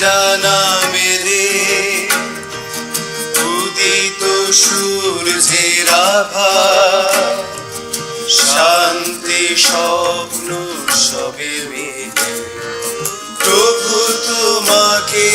ডানা মেলে উদিত সূর্যের আভা। শান্তি স্বপ্ন সবে মিলে প্রভু তোমাকে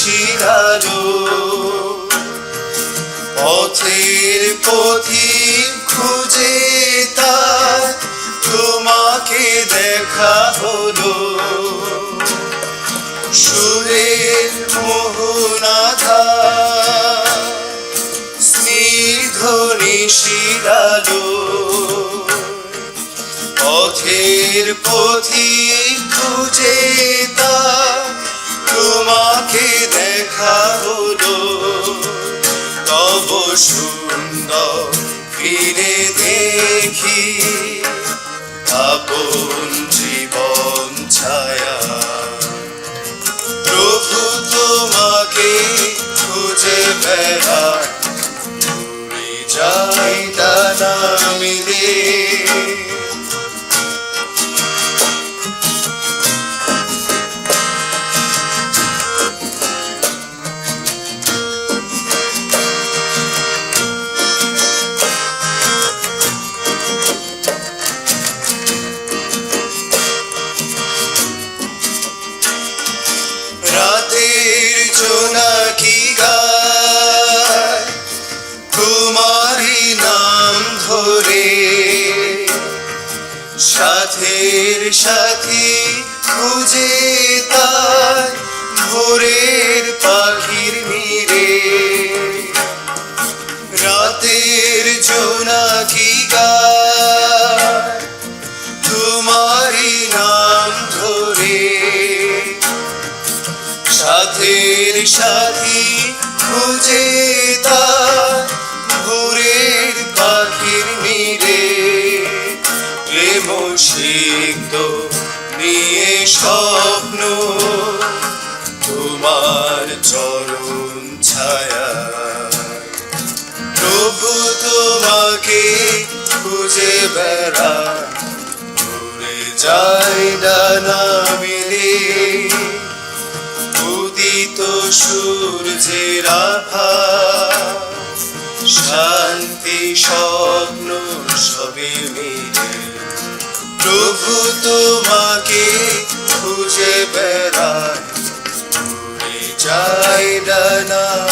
নিশিরালো পথের পথিক খুঁজে তার তোমাকে দেখা হলো। সুরের মোহনাথা স্নিগ্ধ নিশিরালো, পথের পথি খুঁজে তা তোমাকে দেখা হলো। তব সুন্দর ফিরে দেখি। আপন গায় তোমারই নাম ধরে সাথের সাথী খুঁজে তার ভোরের পাখির নীরে। রাতের জোনাকি গায় সাথের সাথী খুঁজে তার ভোরের পাখির নীরে প্রেম সিদ্ধ নিয়ে স্বপ্ন, তোমার চরণ ছায়া। প্রভু তোমাকে খুঁজে বেড়া ঘুরে যায় ডানা সূর্যের আভা। শান্তি স্বপ্ন সবে মিলে। প্রভু তোমাকে খুঁজে বেড়ায়। যায় ডানা